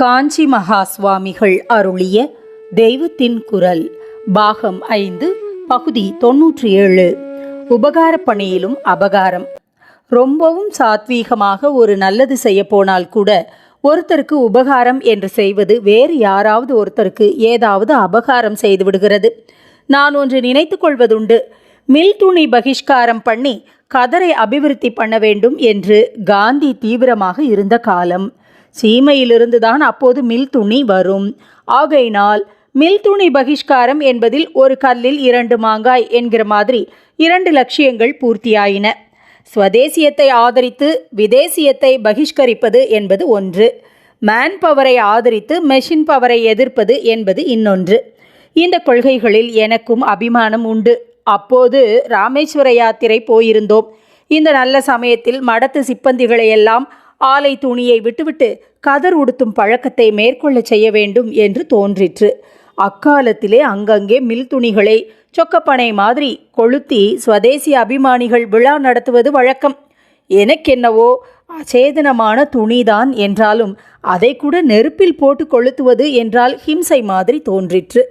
காஞ்சி மகா சுவாமிகள் அருளிய தெய்வத்தின் குரல் பாகம் ஐந்து பகுதி தொன்னூற்றி ஏழு உபகார பணியிலும் அபகாரம். ரொம்பவும் சாத்வீகமாக ஒரு நல்லது செய்ய போனால் கூட ஒருத்தருக்கு உபகாரம் என்று செய்வது வேறு யாராவது ஒருத்தருக்கு ஏதாவது அபகாரம் செய்து விடுகிறது. நான் ஒன்று நினைத்து கொள்வதுண்டு. மில் துணி பகிஷ்காரம் பண்ணி கதரை அபிவிருத்தி பண்ண வேண்டும் என்று காந்தி தீவிரமாக இருந்த காலம். சீமையிலிருந்துதான் அப்போது மில் துணி வரும். ஆகையினால் மில் துணி பகிஷ்காரம் என்பதில் ஒரு கல்லில் இரண்டு மாங்காய் என்கிற மாதிரி இரண்டு லட்சியங்கள் பூர்த்தியாயின. ஸ்வதேசியத்தை ஆதரித்து விதேசியத்தை பகிஷ்கரிப்பது என்பது ஒன்று. மேன் பவரை ஆதரித்து மெஷின் பவரை எதிர்ப்பது என்பது இன்னொன்று. இந்த கொள்கைகளில் எனக்கும் அபிமானம் உண்டு. அப்போது ராமேஸ்வர யாத்திரை போயிருந்தோம். இந்த நல்ல சமயத்தில் மடத்து சிப்பந்திகளை எல்லாம் ஆலை துணியை விட்டுவிட்டு கதர் உடுத்தும் பழக்கத்தை மேற்கொள்ள செய்ய வேண்டும் என்று தோன்றிற்று. அக்காலத்திலே அங்கங்கே மில் துணிகளை சொக்கப்பனை மாதிரி கொளுத்தி ஸ்வதேசி அபிமானிகள் விழா நடத்துவது வழக்கம். எனக்கென்னவோ அச்சேதனமான துணிதான் என்றாலும் அதை கூட நெருப்பில் போட்டு கொளுத்துவது என்றால் ஹிம்சை மாதிரி தோன்றிற்று.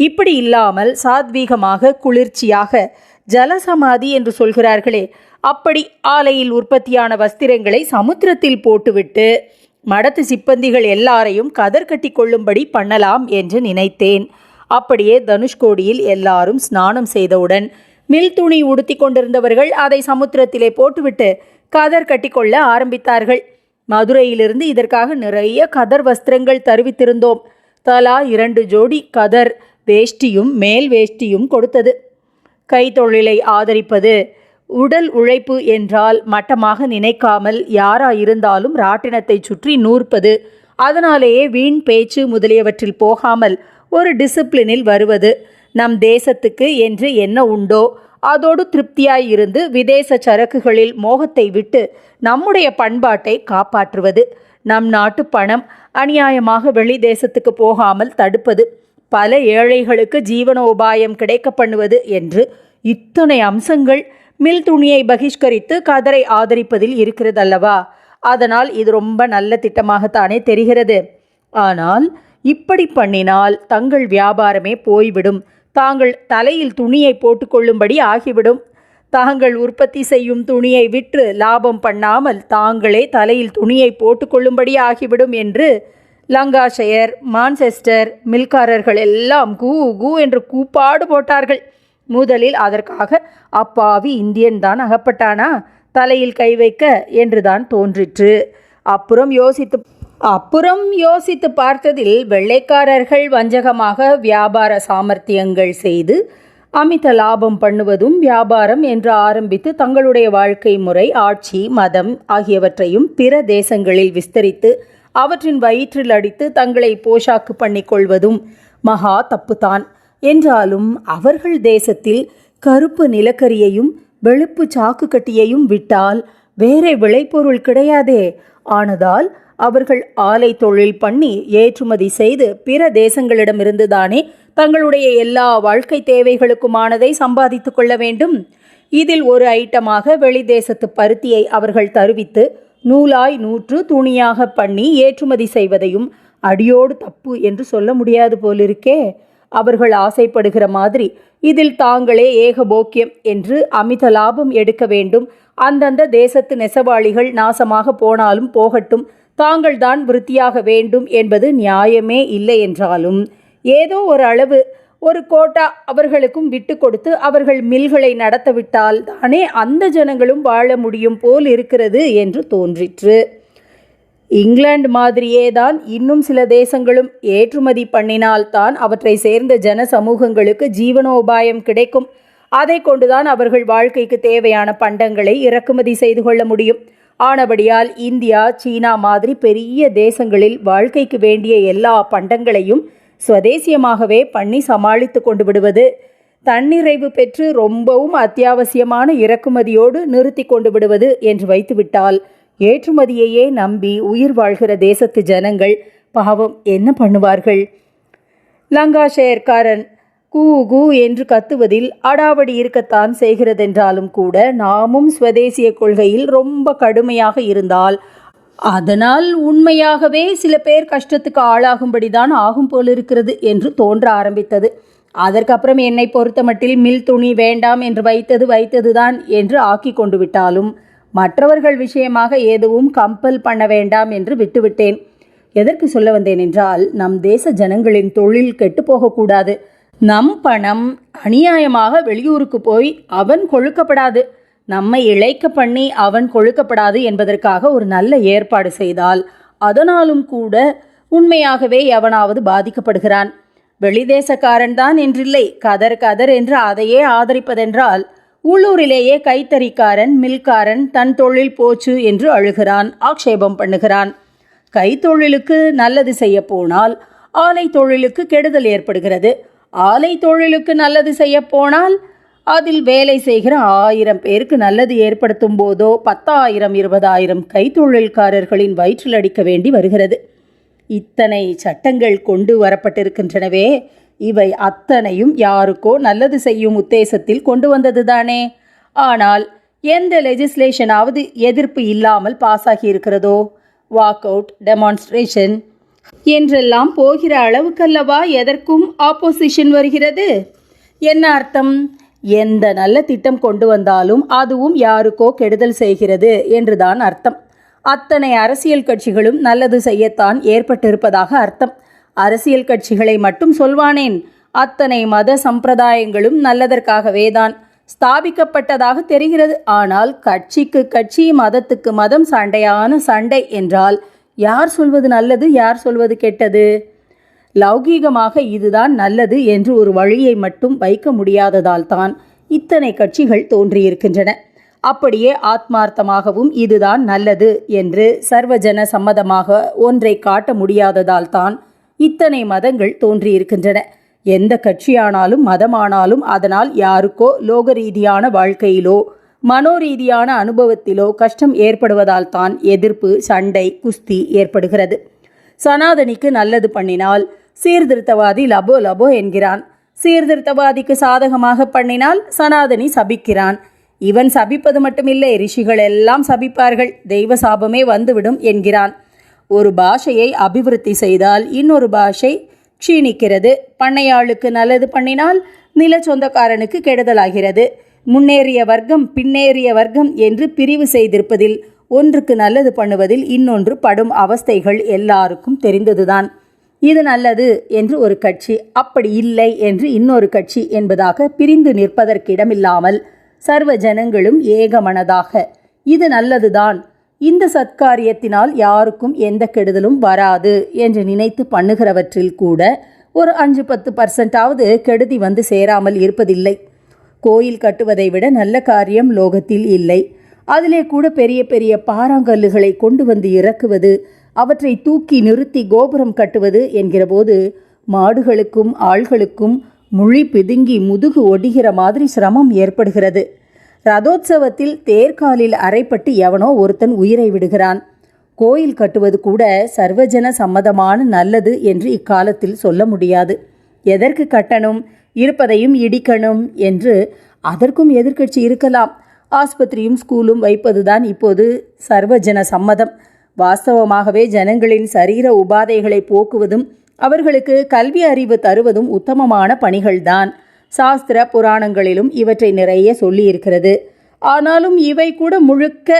இப்படி இல்லாமல் சாத்வீகமாக குளிர்ச்சியாக ஜலசமாதி என்று சொல்கிறார்களே. அப்படி ஆலையில் உற்பத்தியான வஸ்திரங்களை சமுத்திரத்தில் போட்டுவிட்டு மடத்து சிப்பந்திகள் எல்லாரையும் கதர் கட்டி கொள்ளும்படி பண்ணலாம் என்று நினைத்தேன். அப்படியே தனுஷ்கோடியில் எல்லாரும் ஸ்நானம் செய்தவுடன் மில் துணி உடுத்தி கொண்டிருந்தவர்கள் அதை சமுத்திரத்திலே போட்டுவிட்டு கதர் கட்டிக்கொள்ள ஆரம்பித்தார்கள். மதுரையிலிருந்து இதற்காக நிறைய கதர் வஸ்திரங்கள் தருவித்திருந்தோம். தலா இரண்டு ஜோடி கதர் வேஷ்டியும் மேல் வேஷ்டியும் கொடுத்தது. கைத்தொழிலை ஆதரிப்பது உடல் உழைப்பு என்றால் மட்டமாக நினைக்காமல் யாராயிருந்தாலும் ராட்டினத்தை சுற்றி நூற்பது. அதனாலேயே வீண் பேச்சு முதலியவற்றில் போகாமல் ஒரு டிசிப்ளினில் வருவது நம் தேசத்துக்கு என்று என்ன உண்டோ? அதோடு திருப்தியாய் இருந்து விதேச சரக்குகளில் மோகத்தை விட்டு நம்முடைய பண்பாட்டை காப்பாற்றுவது. நம் நாட்டு பணம் அநியாயமாக வெளி தேசத்துக்கு போகாமல் தடுப்பது. பல ஏழைகளுக்கு ஜீவனோபாயம் கிடைக்க பண்ணுவது என்று இத்தனை அம்சங்கள் மில் துணியை பகிஷ்கரித்து கதரை ஆதரிப்பதில் இருக்கிறதல்லவா? அதனால் இது ரொம்ப நல்ல திட்டமாகத்தானே தெரிகிறது. ஆனால் இப்படி பண்ணினால் தங்கள் வியாபாரமே போய்விடும். தாங்கள் தலையில் துணியை போட்டுக்கொள்ளும்படி ஆகிவிடும். தாங்கள் உற்பத்தி செய்யும் துணியை விற்று லாபம் பண்ணாமல் தாங்களே தலையில் துணியை போட்டுக்கொள்ளும்படி ஆகிவிடும் என்று லங்காஷயர் மான்செஸ்டர் மில்காரர்கள் எல்லாம் கூ கூ என்று கூப்பாடு போட்டார்கள். முதலில் அதற்காக அப்பாவி இந்தியன் தான் அகப்பட்டானா? தலையில் கை வைக்க என்றுதான் தோன்றிற்று. அப்புறம் யோசித்து அப்புறம் யோசித்து பார்த்ததில் வெள்ளைக்காரர்கள் வஞ்சகமாக வியாபார சாமர்த்தியங்கள் செய்து அமித லாபம் பண்ணுவதும் வியாபாரம் என்று ஆரம்பித்து தங்களுடைய வாழ்க்கை முறை ஆட்சி மதம் ஆகியவற்றையும் பிற தேசங்களில் விஸ்தரித்து அவற்றின் வயிற்றில் அடித்து தங்களை போஷாக்கு பண்ணிக்கொள்வதும் மகா தப்புதான் என்றாலும் அவர்கள் தேசத்தில் கருப்பு நிலக்கரியையும் வெளுப்பு சாக்கு கட்டியையும் விட்டால் வேறே விளைபொருள் கிடையாதே. ஆனதால் அவர்கள் ஆலை தொழில் பண்ணி ஏற்றுமதி செய்து பிற தேசங்களிடமிருந்துதானே தங்களுடைய எல்லா வாழ்க்கை தேவைகளுக்குமானதை சம்பாதித்து கொள்ள வேண்டும். இதில் ஒரு ஐட்டமாக வெளிதேசத்து பருத்தியை அவர்கள் தருவித்து நூலாய் நூற்று துணியாக பண்ணி ஏற்றுமதி செய்வதையும் அடியோடு தப்பு என்று சொல்ல முடியாது போலிருக்கே. அவர்கள் ஆசைப்படுகிற மாதிரி இதில் தாங்களே ஏகபோக்கியம் என்று அமித லாபம் எடுக்க வேண்டும். அந்தந்த தேசத்து நெசவாளிகள் நாசமாக போனாலும் போகட்டும். தாங்கள்தான் விருத்தியாக வேண்டும் என்பது நியாயமே இல்லை என்றாலும். ஏதோ ஒரு அளவு ஒரு கோட்டா அவர்களுக்கும் விட்டு கொடுத்து அவர்கள் மில்களை நடத்தவிட்டால் தானே அந்த ஜனங்களும் வாழ முடியும் போல் இருக்கிறது என்று தோன்றிற்று. இங்கிலாந்து மாதிரியே தான் இன்னும் சில தேசங்களும் ஏற்றுமதி பண்ணினால்தான் அவற்றை சேர்ந்த ஜன சமூகங்களுக்கு ஜீவனோபாயம் கிடைக்கும். அதை கொண்டுதான் அவர்கள் வாழ்க்கைக்கு தேவையான பண்டங்களை இறக்குமதி செய்து கொள்ள முடியும். ஆனபடியால் இந்தியா சீனா மாதிரி பெரிய தேசங்களில் வாழ்க்கைக்கு வேண்டிய எல்லா பண்டங்களையும் சுவதேசியமாகவே பண்ணி சமாளித்து கொண்டு விடுவது தன்னிறைவு பெற்று ரொம்பவும் அத்தியாவசியமான இறக்குமதியோடு நிறுத்தி கொண்டு விடுவது என்று வைத்துவிட்டால் ஏற்றுமதியையே நம்பி உயிர் வாழ்கிற தேசத்து ஜனங்கள் பாவம் என்ன பண்ணுவார்கள்? லங்காஷேர்காரன் கூ கூ என்று கத்துவதில் அடாவடி இருக்கத்தான் செய்கிறதென்றாலும் கூட நாமும் ஸ்வதேசிய கொள்கையில் ரொம்ப கடுமையாக இருந்தால் அதனால் உண்மையாகவே சில பேர் கஷ்டத்துக்கு ஆளாகும்படிதான் ஆகும் போலிருக்கிறது என்று தோன்ற ஆரம்பித்தது. அதற்கப்புறம் என்னை பொறுத்தமட்டில் மில் துணி வேண்டாம் என்று வைத்தது வைத்ததுதான் என்று ஆக்கி கொண்டு விட்டாலும் மற்றவர்கள் விஷயமாக எதுவும் கம்பல் பண்ண வேண்டாம் என்று விட்டுவிட்டேன். எதற்கு சொல்ல வந்தேன் என்றால் நம் தேச ஜனங்களின் தொழில் கெட்டு போகக்கூடாது. நம் பணம் அநியாயமாக வெளியூருக்கு போய் அவன் கொழுக்கப்படாது. நம்மை இழைக்க பண்ணி அவன் கொழுக்கப்படாது என்பதற்காக ஒரு நல்ல ஏற்பாடு செய்தால் அதனாலும் கூட உண்மையாகவே எவனாவது பாதிக்கப்படுகிறான். வெளிதேசக்காரன் தான் என்றில்லை கதர் கதர் என்று அதையே ஆதரிப்பதென்றால் உள்ளூரிலேயே கைத்தறிக்காரன் மில்காரன் தன் தொழில் போச்சு என்று அழுகிறான் ஆக்ஷேபம் பண்ணுகிறான். கைத்தொழிலுக்கு நல்லது செய்ய போனால் ஆலை தொழிலுக்கு கெடுதல் ஏற்படுகிறது. ஆலை தொழிலுக்கு நல்லது செய்ய போனால் அதில் வேலை செய்கிற ஆயிரம் பேருக்கு நல்லது ஏற்படுத்தும் போதோ பத்தாயிரம் இருபதாயிரம் கைத்தொழில்காரர்களின் வயிற்றில் அடிக்க வேண்டி வருகிறது. இத்தனை சட்டங்கள் கொண்டு வரப்பட்டிருக்கின்றனவே இவை அத்தனையும் யாருக்கோ நல்லது செய்யும் உத்தேசத்தில் கொண்டு வந்ததுதானே? ஆனால் எந்த லெஜிஸ்லேஷனாவது எதிர்ப்பு இல்லாமல் பாஸ் ஆகி இருக்கிறதோ? வாக் அவுட் டெமான்ஸ்ட்ரேஷன் என்றெல்லாம் போகிற அளவுக்கல்லவா எதற்கும் ஆப்போசிஷன் வருகிறது? என்ன அர்த்தம்? எந்த நல்ல திட்டம் கொண்டு வந்தாலும் அதுவும் யாருக்கோ கெடுதல் செய்கிறது என்றுதான் அர்த்தம். அத்தனை அரசியல் கட்சிகளும் நல்லது செய்யத்தான் ஏற்பட்டிருப்பதாக அர்த்தம். அரசியல் கட்சிகளை மட்டும் சொல்வானேன். அத்தனை மத சம்பிரதாயங்களும் நல்லதற்காகவே தான் ஸ்தாபிக்கப்பட்டதாக தெரிகிறது. ஆனால் கட்சிக்கு கட்சி மதத்துக்கு மதம் சண்டையான சண்டை என்றால் யார் சொல்வது நல்லது யார் சொல்வது கெட்டது? லௌகீகமாக இதுதான் நல்லது என்று ஒரு வழியை மட்டும் வைக்க முடியாததால் தான் இத்தனை கட்சிகள் தோன்றியிருக்கின்றன. அப்படியே ஆத்மார்த்தமாகவும் இதுதான் நல்லது என்று சர்வஜன சம்மதமாக ஒன்றை காட்ட முடியாததால் தான் இத்தனை மதங்கள் தோன்றியிருக்கின்றன. எந்த கட்சியானாலும் மதமானாலும் அதனால் யாருக்கோ லோக ரீதியான வாழ்க்கையிலோ மனோரீதியான அனுபவத்திலோ கஷ்டம் ஏற்படுவதால் தான் எதிர்ப்பு சண்டை குஸ்தி ஏற்படுகிறது. சனாதனிக்கு நல்லது பண்ணினால் சீர்திருத்தவாதி லபோ லபோ என்கிறான். சீர்திருத்தவாதிக்கு சாதகமாக பண்ணினால் சனாதனி சபிக்கிறான். இவன் சபிப்பது மட்டுமில்லை ரிஷிகள் எல்லாம் சபிப்பார்கள். தெய்வ சாபமே வந்துவிடும் என்கிறான். ஒரு பாஷையை அபிவிருத்தி செய்தால் இன்னொரு பாஷை க்ஷீணிக்கிறது. பண்ணையாளுக்கு நல்லது பண்ணினால் நில சொந்தக்காரனுக்கு கெடுதலாகிறது. முன்னேறிய வர்க்கம் பின்னேறிய வர்க்கம் என்று பிரிவு செய்திருப்பதில் ஒன்றுக்கு நல்லது பண்ணுவதில் இன்னொன்று படும் அவஸ்தைகள் எல்லாருக்கும் தெரிந்ததுதான். இது நல்லது என்று ஒரு கட்சி அப்படி இல்லை என்று இன்னொரு கட்சி என்பதாக பிரிந்து நிற்பதற்கிடமில்லாமல் சர்வ ஜனங்களும் ஏகமனதாக. இது நல்லதுதான். இந்த சத்காரியத்தினால் யாருக்கும் எந்த கெடுதலும் வராது என்று நினைத்து பண்ணுகிறவற்றில் கூட ஒரு அஞ்சு பத்து பர்சன்டாவது கெடுதி வந்து சேராமல் இருப்பதில்லை. கோயில் கட்டுவதை விட நல்ல காரியம் லோகத்தில் இல்லை. அதிலே கூட பெரிய பெரிய பாறாங்கல்லுகளை கொண்டு வந்து இறக்குவது அவற்றை தூக்கி நிறுத்தி கோபுரம் கட்டுவது என்கிறபோது மாடுகளுக்கும் ஆள்களுக்கும் முழி பிதுங்கி முதுகு ஒடிகிற மாதிரி சிரமம் ஏற்படுகிறது. ரதோத்சவத்தில் தேர்காலில் அரைப்பட்டு எவனோ ஒருத்தன் உயிரை விடுகிறான். கோயில் கட்டுவது கூட சர்வஜன சம்மதமான நல்லது என்று இக்காலத்தில் சொல்ல முடியாது. எதற்கு கட்டணும்? இருப்பதையும் இடிக்கணும் என்று அதற்கும் எதிர்க்கட்சி இருக்கலாம். ஆஸ்பத்திரியும் ஸ்கூலும் வைப்பதுதான் இப்போது சர்வஜன சம்மதம். வாஸ்தவமாகவே ஜனங்களின் சரீர உபாதைகளை போக்குவதும் அவர்களுக்கு கல்வி அறிவு தருவதும் உத்தமமான பணிகள்தான். சாஸ்திர புராணங்களிலும் இவற்றை நிறைய சொல்லியிருக்கிறது. ஆனாலும் இவை கூட முழுக்க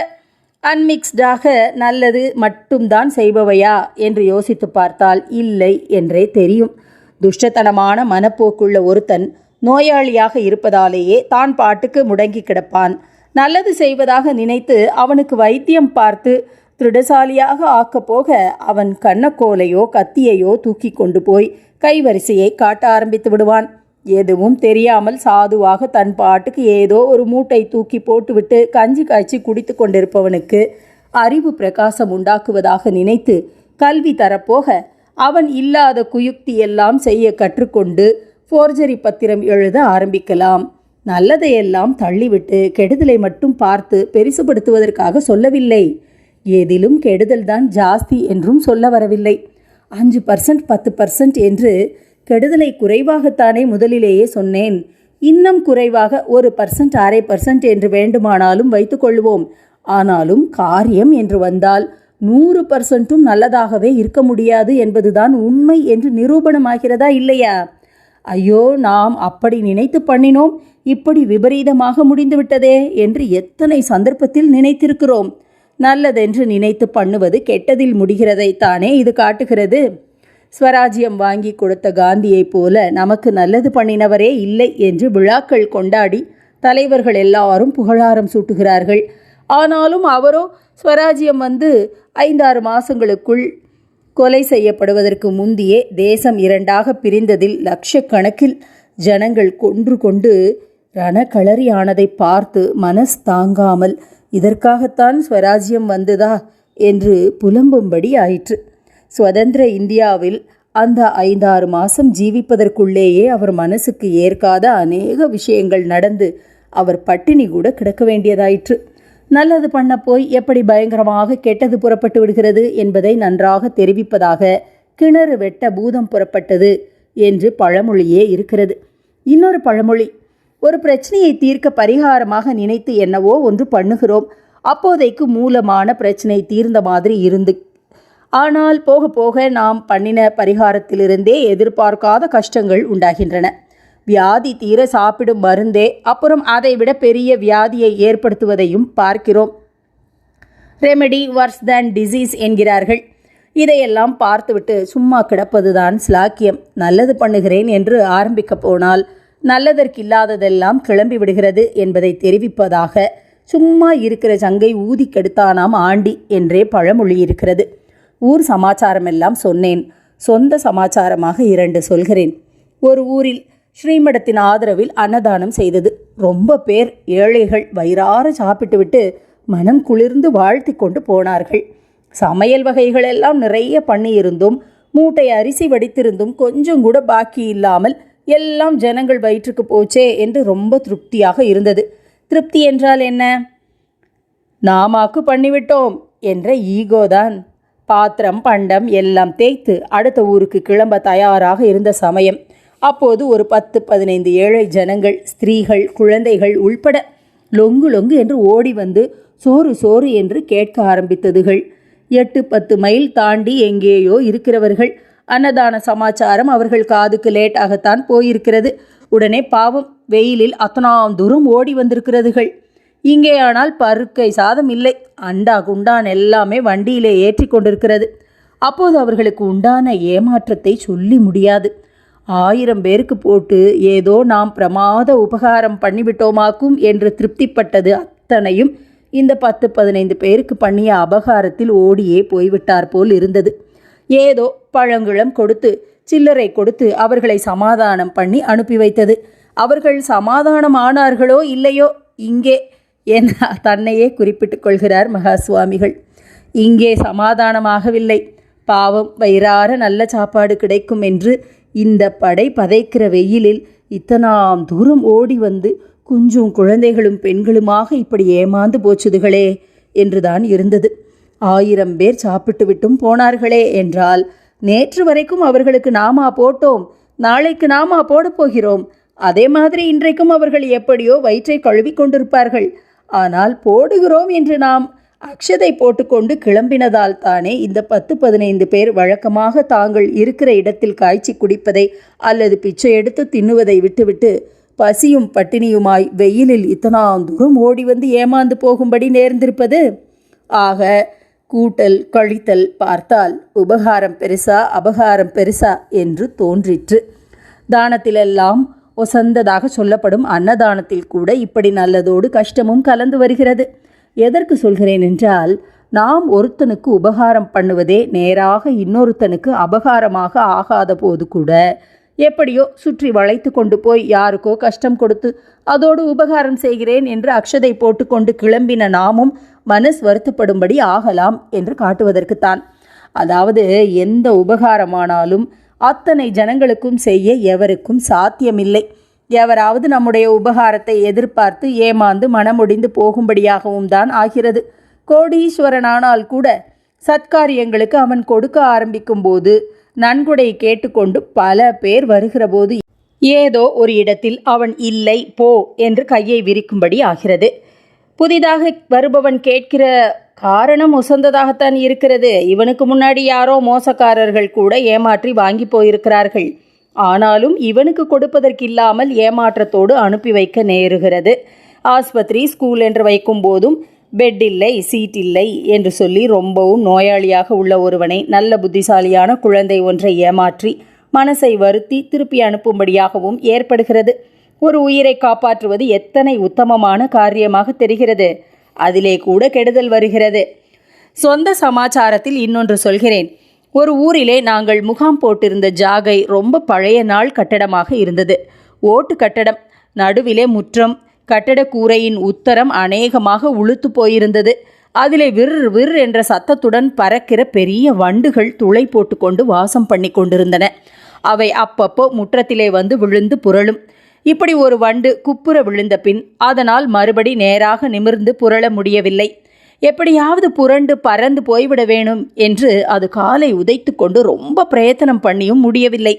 அன்மிக்ஸ்டாக நல்லது மட்டும்தான் செய்பவையா என்று யோசித்து பார்த்தால் இல்லை என்றே தெரியும். துஷ்டத்தனமான மனப்போக்குள்ள ஒருத்தன் நோயாளியாக இருப்பதாலேயே தான் பாட்டுக்கு முடங்கி கிடப்பான். நல்லது செய்வதாக நினைத்து அவனுக்கு வைத்தியம் பார்த்து திருடசாலியாக ஆக்கப் போக அவன் கண்ணக்கோலையோ கத்தியையோ தூக்கி கொண்டு போய் கைவரிசையை காட்ட ஆரம்பித்து விடுவான். எதுவும் தெரியாமல் சாதுவாக தன் பாட்டுக்கு ஏதோ ஒரு மூட்டை தூக்கி போட்டுவிட்டு கஞ்சி காய்ச்சி குடித்து கொண்டிருப்பவனுக்கு அறிவு பிரகாசம் உண்டாக்குவதாக நினைத்து கல்வி தரப்போக அவன் இல்லாத குயுக்தி எல்லாம் செய்ய கற்றுக்கொண்டு ஃபோர்ஜரி பத்திரம் எழுத ஆரம்பிக்கலாம். நல்லதையெல்லாம் தள்ளிவிட்டு கெடுதலை மட்டும் பார்த்து பெரிசுபடுத்துவதற்காக சொல்லவில்லை. எதிலும் கெடுதல்தான் ஜாஸ்தி என்றும் சொல்ல வரவில்லை. அஞ்சு பர்சன்ட் பத்து பர்சன்ட் என்று கெடுதலை குறைவாகத்தானே முதலிலேயே சொன்னேன். இன்னும் குறைவாக ஒரு பர்சன்ட் அரை பர்சன்ட் என்று வேண்டுமானாலும் வைத்துக்கொள்வோம் ஆனாலும் காரியம் என்று வந்தால் நூறு பர்சன்ட்டும் நல்லதாகவே இருக்க முடியாது என்பதுதான் உண்மை என்று நிரூபணமாகிறதா இல்லையா? ஐயோ நாம் அப்படி நினைத்து பண்ணினோம். இப்படி விபரீதமாக முடிந்துவிட்டதே என்று எத்தனை சந்தர்ப்பத்தில் நினைத்திருக்கிறோம். நல்லதென்று நினைத்து பண்ணுவது கெட்டதில் முடிகிறதை தானே இது காட்டுகிறது. ஸ்வராஜ்யம் வாங்கி கொடுத்த காந்தியைப் போல நமக்கு நல்லது பண்ணினவரே இல்லை என்று விழாக்கள் கொண்டாடி தலைவர்கள் எல்லாரும் புகழாரம் சூட்டுகிறார்கள். ஆனாலும் அவரோ ஸ்வராஜ்யம் வந்து ஐந்தாறு மாதங்களுக்குள் கொலை செய்யப்படுவதற்கு முந்தியே தேசம் இரண்டாக பிரிந்ததில் லட்சக்கணக்கில் ஜனங்கள் கொன்று கொண்டு ரணக்களறியானதை பார்த்து மனஸ் தாங்காமல் இதற்காகத்தான் ஸ்வராஜ்யம் வந்ததா என்று புலம்பும்படி ஆயிற்று. சுதந்திர இந்தியாவில் அந்த ஐந்தாறு மாதம் ஜீவிப்பதற்குள்ளேயே அவர் மனசுக்கு ஏற்காத அநேக விஷயங்கள் நடந்து அவர் பட்டினி கூட கிடக்க வேண்டியதாயிற்று. நல்லது பண்ண போய் எப்படி பயங்கரமாக கெட்டது புறப்பட்டு விடுகிறது என்பதை நன்றாக தெரிவிப்பதாக கிணறு வெட்ட பூதம் புறப்பட்டது என்று பழமொழியே இருக்கிறது. இன்னொரு பழமொழி ஒரு பிரச்சனையை தீர்க்க பரிகாரமாக நினைத்து என்னவோ ஒன்று பண்ணுகிறோம். அப்போதைக்கு மூலமான பிரச்சனை தீர்ந்த மாதிரி இருந்து. ஆனால் போக போக நாம் பண்ணின பரிகாரத்திலிருந்தே எதிர்பார்க்காத கஷ்டங்கள் உண்டாகின்றன. வியாதி தீர சாப்பிடும் மருந்தே அப்புறம் அதைவிட பெரிய வியாதியை ஏற்படுத்துவதையும் பார்க்கிறோம். ரெமெடி வர்ஸ் தேன் டிசீஸ் என்கிறார்கள். இதையெல்லாம் பார்த்துவிட்டு சும்மா கிடப்பதுதான் ஸ்லாக்கியம் நல்லது பண்ணுகிறேன் என்று ஆரம்பிக்க போனால் நல்லதற்கில்லாததெல்லாம் கிளம்பி விடுகிறது என்பதை தெரிவிப்பதாக சும்மா இருக்கிற சங்கை ஊதி கெடுத்தானாம் ஆண்டி என்றே பழமொழி இருக்கிறது. ஊர் சமாச்சாரமெல்லாம் சொன்னேன். சொந்த சமாச்சாரமாக இரண்டு சொல்கிறேன். ஒரு ஊரில் ஸ்ரீமடத்தின் ஆதரவில் அன்னதானம் செய்தது. ரொம்ப பேர் ஏழைகள் வயிறார சாப்பிட்டுவிட்டு மனம் குளிர்ந்து வாழ்த்தி கொண்டு போனார்கள். சமையல் வகைகள் எல்லாம் நிறைய பண்ணியிருந்தும் மூட்டை அரிசி வடித்திருந்தும் கொஞ்சம் கூட பாக்கி இல்லாமல் எல்லாம் ஜனங்கள் வயிற்றுக்கு போச்சே என்று ரொம்ப திருப்தியாக இருந்தது. திருப்தி என்றால் என்ன? நாமாக்கு பண்ணிவிட்டோம் என்ற ஈகோதான் பாத்திரம் பண்டம் எல்லாம் தேய்த்து அடுத்த ஊருக்கு கிளம்ப தயாராக இருந்த சமயம். அப்போது ஒரு பத்து பதினைந்து ஏழை ஜனங்கள் ஸ்திரீகள் குழந்தைகள் உள்பட லொங்கு லொங்கு என்று ஓடி வந்து சோறு சோறு என்று கேட்க ஆரம்பித்ததுகள். எட்டு பத்து மைல் தாண்டி எங்கேயோ இருக்கிறவர்கள் அன்னதான சமாச்சாரம் அவர்கள் காதுக்கு லேட்டாகத்தான் போயிருக்கிறது. உடனே பாவம் வெயிலில் அத்தனாம் தூரம் ஓடி வந்திருக்கிறதுகள். இங்கே ஆனால் பருக்கை சாதம் இல்லை. அண்டா குண்டான் எல்லாமே வண்டியிலே ஏற்றி கொண்டிருக்கிறது. அப்போது அவர்களுக்கு உண்டான ஏமாற்றத்தை சொல்லி முடியாது. ஆயிரம் பேருக்கு போட்டு ஏதோ நாம் பிரமாத உபகாரம் பண்ணிவிட்டோமாக்கும் என்று திருப்திப்பட்டது அத்தனையும் இந்த பத்து பதினைந்து பேருக்கு பண்ணிய அபகாரத்தில் ஓடியே போய்விட்டார் போல் இருந்தது. ஏதோ பழங்குளம் கொடுத்து சில்லறை கொடுத்து அவர்களை சமாதானம் பண்ணி அனுப்பி வைத்தது. அவர்கள் சமாதானம் ஆனார்களோ இல்லையோ இங்கே என தன்னையே குறிப்பிட்டுக் கொள்கிறார் மகா சுவாமிகள் இங்கே சமாதானமாகவில்லை. பாவம் வயிறார நல்ல சாப்பாடு கிடைக்கும் என்று இந்த படை பதைக்கிற வெயிலில் இத்தனாம் தூரம் ஓடி வந்து குஞ்சும் குழந்தைகளும் பெண்களுமாக இப்படி ஏமாந்து போச்சுதுகளே என்றுதான் இருந்தது. ஆயிரம் பேர் சாப்பிட்டு விட்டும் போனார்களே என்றால் நேற்று வரைக்கும் அவர்களுக்கு நாமா போட்டோம். நாளைக்கு நாமா போடப் போகிறோம். அதே மாதிரி இன்றைக்கும் அவர்கள் எப்படியோ வயிற்றை கழுவி கொண்டிருப்பார்கள். ஆனால் போடுகிறோம் என்று நாம் அக்ஷதை போட்டுக்கொண்டு கிளம்பினதால் தானே இந்த பத்து பதினைந்து பேர் வழக்கமாக தாங்கள் இருக்கிற இடத்தில் காய்ச்சி குடிப்பதை அல்லது பிச்சை எடுத்து தின்னுவதை விட்டுவிட்டு பசியும் பட்டினியுமாய் வெயிலில் இத்தனாம் தூரம் ஓடி வந்து ஏமாந்து போகும்படி நேர்ந்திருப்பது? ஆக கூட்டல் கழித்தல் பார்த்தால் உபகாரம் பெருசா அபகாரம் பெருசா என்று தோன்றிற்று. தானத்திலெல்லாம் ஒசந்ததாக சொல்லப்படும் அன்னதானத்தில் கூட இப்படி நல்லதோடு கஷ்டமும் கலந்து வருகிறது. எதற்கு சொல்கிறேன் என்றால் நாம் ஒருத்தனுக்கு உபகாரம் பண்ணுவதே நேராக இன்னொருத்தனுக்கு அபகாரமாக ஆகாத போது கூட எப்படியோ சுற்றி வளைத்து கொண்டு போய் யாருக்கோ கஷ்டம் கொடுத்து அதோடு உபகாரம் செய்கிறேன் என்று அக்ஷதை போட்டுக்கொண்டு கிளம்பின நாமும் மனஸ் வருத்தப்படும்படி ஆகலாம் என்று காட்டுவதற்குத்தான். அதாவது எந்த உபகாரமானாலும் அத்தனை ஜனங்களுக்கும் செய்ய எவருக்கும் சாத்தியமில்லை. எவராவது நம்முடைய உபகாரத்தை எதிர்பார்த்து ஏமாந்து மனமுடிந்து போகும்படியாகவும் தான் ஆகிறது. கோடீஸ்வரனானால் கூட சத்காரியங்களுக்கு அவன் கொடுக்க ஆரம்பிக்கும் போது நன்கொடை கேட்டுக்கொண்டு பல பேர் வருகிற போது ஏதோ ஒரு இடத்தில் அவன் இல்லை போ என்று கையை விரிக்கும்படி ஆகிறது. புதிதாக வருபவன் கேட்கிற காரணம் உசந்ததாகத்தான் இருக்கிறது. இவனுக்கு முன்னாடி யாரோ மோசக்காரர்கள் கூட ஏமாற்றி வாங்கி போயிருக்கிறார்கள். ஆனாலும் இவனுக்கு கொடுப்பதற்கு இல்லாமல் ஏமாற்றத்தோடு அனுப்பி வைக்க நேருகிறது. ஆஸ்பத்திரி ஸ்கூல் என்று வைக்கும் போதும் பெட் இல்லை சீட் இல்லை என்று சொல்லி ரொம்பவும் நோயாளியாக உள்ள ஒருவனை நல்ல புத்திசாலியான குழந்தை ஒன்றை ஏமாற்றி மனசை வருத்தி திருப்பி அனுப்பும்படியாகவும் ஏற்படுகிறது. ஒரு உயிரை காப்பாற்றுவது எத்தனை உத்தமமான காரியமாக தெரிகிறது. அதிலே கூட கெடுதல் வருகிறது. சொந்த சமாச்சாரத்தில் இன்னொன்று சொல்கிறேன். ஒரு ஊரிலே நாங்கள் முகாம் போட்டிருந்த ஜாகை ரொம்ப பழைய நாள் கட்டடமாக இருந்தது. ஓட்டு கட்டடம் நடுவிலே முற்றம் கட்டட கூரையின் உத்தரம் அநேகமாக உளுத்து போயிருந்தது. அதிலே விர் விர் என்ற சத்தத்துடன் பறக்கிற பெரிய வண்டுகள் துளை போட்டுக்கொண்டு வாசம் பண்ணி கொண்டிருந்தன அவை அப்பப்போ முற்றத்திலே வந்து விழுந்து புரளும். இப்படி ஒரு வண்டு குப்புற விழுந்த பின் அதனால் மறுபடி நேராக நிமிர்ந்து புரள முடியவில்லை. எப்படியாவது புரண்டு பறந்து போய்விட வேணும் என்று அது காலை உதைத்து கொண்டு ரொம்ப பிரயத்தனம் பண்ணியும் முடியவில்லை.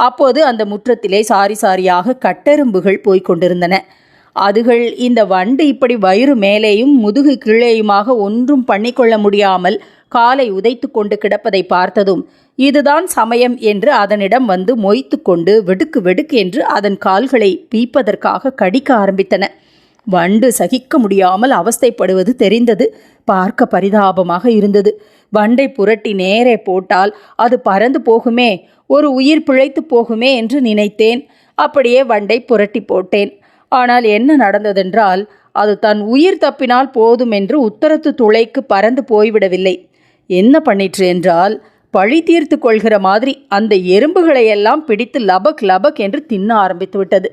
அப்போது அந்த முற்றத்திலே சாரி சாரியாக கட்டெரும்புகள் போய்கொண்டிருந்தன அதுகள் இந்த வண்டு இப்படி வயிறு மேலேயும் முதுகு கீழேயுமாக ஒன்றும் பண்ணிக்கொள்ள முடியாமல் காலை உதைத்து கொண்டு கிடப்பதை பார்த்ததும் இதுதான் சமயம் என்று அதனிடம் வந்து மொய்த்து கொண்டு வெடுக்கு வெடுக்கு என்று அதன் கால்களை பீப்பதற்காக கடிக்க ஆரம்பித்தன. வண்டு சகிக்க முடியாமல் அவஸ்தைப்படுவது தெரிந்தது. பார்க்க பரிதாபமாக இருந்தது. வண்டை புரட்டி நேரே போட்டால் அது பறந்து போகுமே ஒரு உயிர் பிழைத்து போகுமே என்று நினைத்தேன். அப்படியே வண்டை புரட்டி போட்டேன். ஆனால் என்ன நடந்ததென்றால் அது தன் உயிர் தப்பினால் போதும் என்று உத்தரத்து துளைக்கு பறந்து போய்விடவில்லை. என்ன பண்ணிற்று என்றால் பழி தீர்த்து கொள்கிற மாதிரி அந்த எறும்புகளை எல்லாம் பிடித்து லபக் லபக் என்று தின்ன ஆரம்பித்து விட்டது.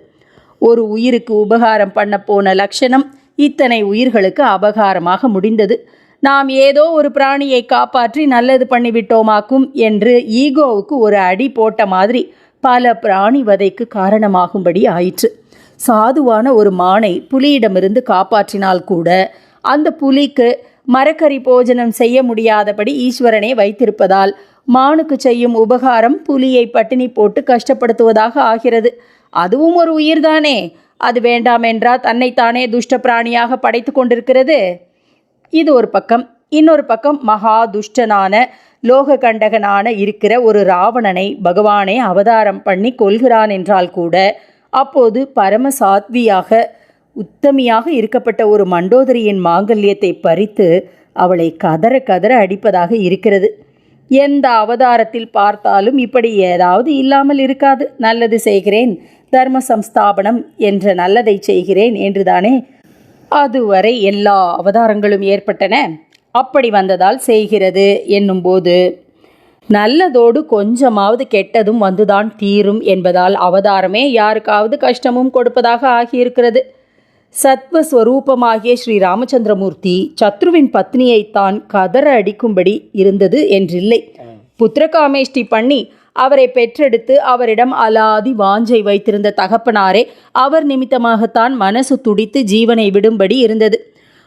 ஒரு உயிருக்கு உபகாரம் பண்ண போன லட்சணம் இத்தனை உயிர்களுக்கு அபகாரமாக முடிந்தது. நாம் ஏதோ ஒரு பிராணியை காப்பாற்றி நல்லது பண்ணிவிட்டோமாக்கும் என்று ஈகோவுக்கு ஒரு அடி போட்ட மாதிரி பல பிராணி வதைக்கு காரணமாகும்படி ஆயிற்று. சாதுவான ஒரு மானை புலியிடமிருந்து காப்பாற்றினால் கூட அந்த புலிக்கு மரக்கறி போஜனம் செய்ய முடியாதபடி ஈஸ்வரனை வைத்திருப்பதால் மானுக்கு செய்யும் உபகாரம் புலியை பட்டினி போட்டு கஷ்டப்படுத்துவதாக ஆகிறது. அதுவும் ஒரு உயிர்தானே? அது வேண்டாம் என்றா தன்னைத்தானே துஷ்ட பிராணியாக படைத்து கொண்டிருக்கிறது. இது ஒரு பக்கம். இன்னொரு பக்கம் மகா துஷ்டனான லோக கண்டகனான இருக்கிற ஒரு ராவணனை பகவானே அவதாரம் பண்ணி கொள்கிறான் என்றால் கூட அப்போது பரம சாத்வியாக உத்தமியாக இருக்கப்பட்ட ஒரு மண்டோதரியின் மாங்கல்யத்தை பறித்து அவளை கதற கதற அடிப்பதாக இருக்கிறது. எந்த அவதாரத்தில் பார்த்தாலும் இப்படி ஏதாவது இல்லாமல் இருக்காது. நல்லது செய்கிறேன். தர்ம சம்ஸ்தாபனம் என்ற நல்லதை செய்கிறேன் என்றுதானே? அதுவரை எல்லா அவதாரங்களும் ஏற்பட்டன. அப்படி வந்ததால் செய்கிறது என்னும்போது நல்லதோடு கொஞ்சமாவது கெட்டதும் வந்துதான் தீரும் என்பதால் அவதாரமே யாருக்காவது கஷ்டமும் கொடுப்பதாக ஆகியிருக்கிறது. சத்வஸ்வரூபமாகிய ஸ்ரீ ராமச்சந்திரமூர்த்தி சத்ருவின் பத்னியை தான் கதற அடிக்கும்படி இருந்தது என்றில்லை. புத்திரகாமேஷ்டி பண்ணி அவரை பெற்றெடுத்து அவரிடம் அலாதி வாஞ்சை வைத்திருந்த தகப்பனாரே அவர் நிமித்தமாகத்தான் மனசு துடித்து ஜீவனை விடும்படி இருந்தது.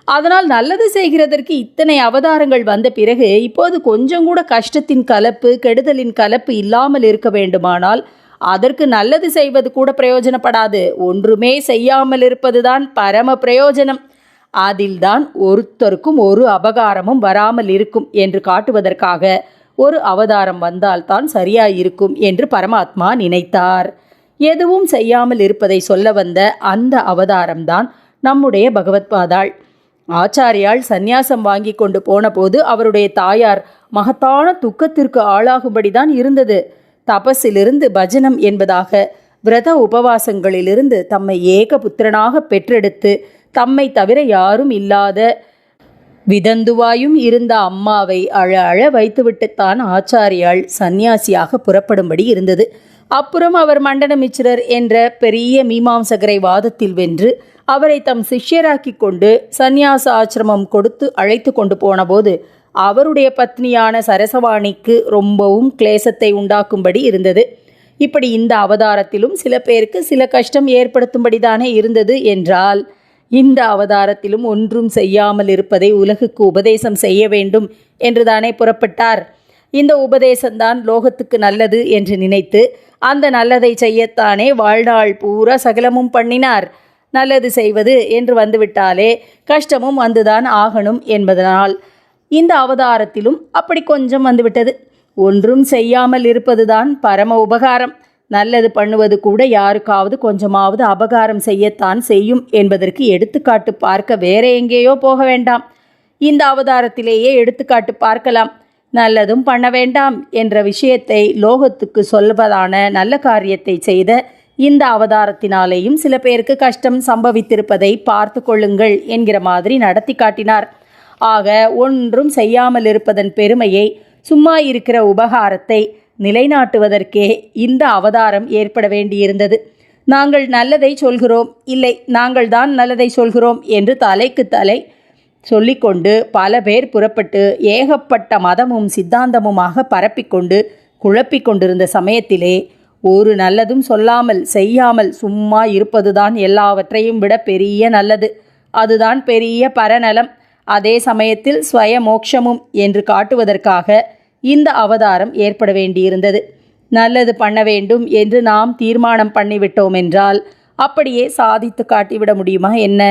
அதனால் நல்லது செய்கிறதற்கு இத்தனை அவதாரங்கள் வந்த பிறகு இப்போது கொஞ்சம் கூட கஷ்டத்தின் கலப்பு கெடுதலின் கலப்பு இல்லாமல் இருக்க வேண்டுமானால் அதற்கு நல்லது செய்வது கூட பிரயோஜனப்படாது. ஒன்றுமே செய்யாமல் இருப்பதுதான் பரம பிரயோஜனம். அதில்தான் ஒருத்தருக்கும் ஒரு அபகாரமும் வராமல் இருக்கும் என்று காட்டுவதற்காக ஒரு அவதாரம் வந்தால்தான் சரியாயிருக்கும் என்று பரமாத்மா நினைத்தார். எதுவும் செய்யாமல் இருப்பதை சொல்ல வந்த அந்த அவதாரம்தான் நம்முடைய பகவத்பாதாள் ஆச்சாரியால் சந்நியாசம் வாங்கி கொண்டு போனபோது அவருடைய தாயார் மகத்தான துக்கத்திற்கு ஆளாகும்படிதான் இருந்தது. தபஸிலிருந்து பஜனம் என்பதாக விரத உபவாசங்களிலிருந்து தம்மை ஏக புத்திரனாக பெற்றெடுத்து தம்மை தவிர யாரும் இல்லாத விதந்துவாயும் இருந்த அம்மாவை அழ அழ வைத்துவிட்டுத்தான் ஆச்சாரியாள் சந்நியாசியாக புறப்படும்படி இருந்தது. அப்புறம் அவர் மண்டனமிச்சிரர் என்ற பெரிய மீமாம்சகரை வாதத்தில் வென்று அவரை தம் சிஷ்யராக்கி கொண்டு சந்நியாச ஆசிரமம் கொடுத்து அழைத்து கொண்டு போனபோது அவருடைய பத்னியான சரசவாணிக்கு ரொம்பவும் கிளேசத்தை உண்டாக்கும்படி இருந்தது. இப்படி இந்த அவதாரத்திலும் சில பேருக்கு சில கஷ்டம் ஏற்படுத்தும்படிதானே இருந்தது என்றால் இந்த அவதாரத்திலும் ஒன்றும் செய்யாமல் இருப்பதை உலகுக்கு உபதேசம் செய்ய வேண்டும் என்றுதானே புறப்பட்டார். இந்த உபதேசம்தான் லோகத்துக்கு நல்லது என்று நினைத்து அந்த நல்லதை செய்யத்தானே வாழ்நாள் பூரா சகலமும் பண்ணினார். நல்லது செய்வது என்று வந்துவிட்டாலே கஷ்டமும் வந்துதான் ஆகணும் என்பதனால் இந்த அவதாரத்திலும் அப்படி கொஞ்சம் வந்துவிட்டது. ஒன்றும் செய்யாமல் இருப்பதுதான் பரம உபகாரம். நல்லது பண்ணுவது கூட யாருக்காவது கொஞ்சமாவது அபகாரம் செய்யத்தான் செய்யும் என்பதற்கு எடுத்துக்காட்டு பார்க்க வேற எங்கேயோ போக வேண்டாம். இந்த அவதாரத்திலேயே எடுத்துக்காட்டு பார்க்கலாம். நல்லதும் பண்ண வேண்டாம் என்ற விஷயத்தை லோகத்துக்கு சொல்வதான நல்ல காரியத்தை செய்த இந்த அவதாரத்தினாலேயும் சில பேருக்கு கஷ்டம் சம்பவித்திருப்பதை பார்த்து கொள்ளுங்கள் என்கிற மாதிரி நடத்தி காட்டினார். ஆக ஒன்றும் செய்யாமல் இருப்பதன் பெருமையை சும்மா இருக்கிற உபகாரத்தை நிலைநாட்டுவதற்கே இந்த அவதாரம் ஏற்பட வேண்டியிருந்தது. நாங்கள் நல்லதை சொல்கிறோம். இல்லை நாங்கள் தான் நல்லதை சொல்கிறோம் என்று தலைக்கு தலை சொல்லிக்கொண்டு பல பேர் புறப்பட்டு ஏகப்பட்ட மதமும் சித்தாந்தமுமாக பரப்பிக்கொண்டு குழப்பிக் கொண்டிருந்த சமயத்திலே ஒரு நல்லதும் சொல்லாமல் செய்யாமல் சும்மா இருப்பதுதான் எல்லாவற்றையும் விட பெரிய நல்லது. அதுதான் பெரிய பரநலம். அதே சமயத்தில் ஸ்வய மோக்ஷமும் என்று காட்டுவதற்காக இந்த அவதாரம் ஏற்பட வேண்டியிருந்தது. நல்லது பண்ண வேண்டும் என்று நாம் தீர்மானம் பண்ணிவிட்டோம் என்றால் அப்படியே சாதித்து காட்டிவிட முடியுமா என்ன?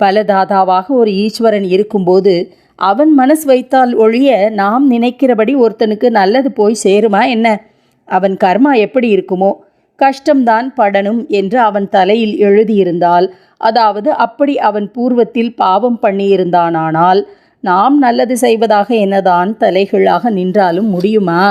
பலதாதாவாக ஒரு ஈஸ்வரன் இருக்கும்போது அவன் மனசு வைத்தால் ஒழிய நாம் நினைக்கிறபடி ஒருத்தனுக்கு நல்லது போய் சேருமா என்ன? அவன் கர்மா எப்படி இருக்குமோ கஷ்டம்தான் படணும் என்று அவன் தலையில் எழுதியிருந்தால் அதாவது அப்படி அவன் பூர்வத்தில் பாவம் பண்ணியிருந்தானானால் நாம் நல்லது செய்வதாக என்னதான் தலைகளாக நின்றாலும் முடியுமா?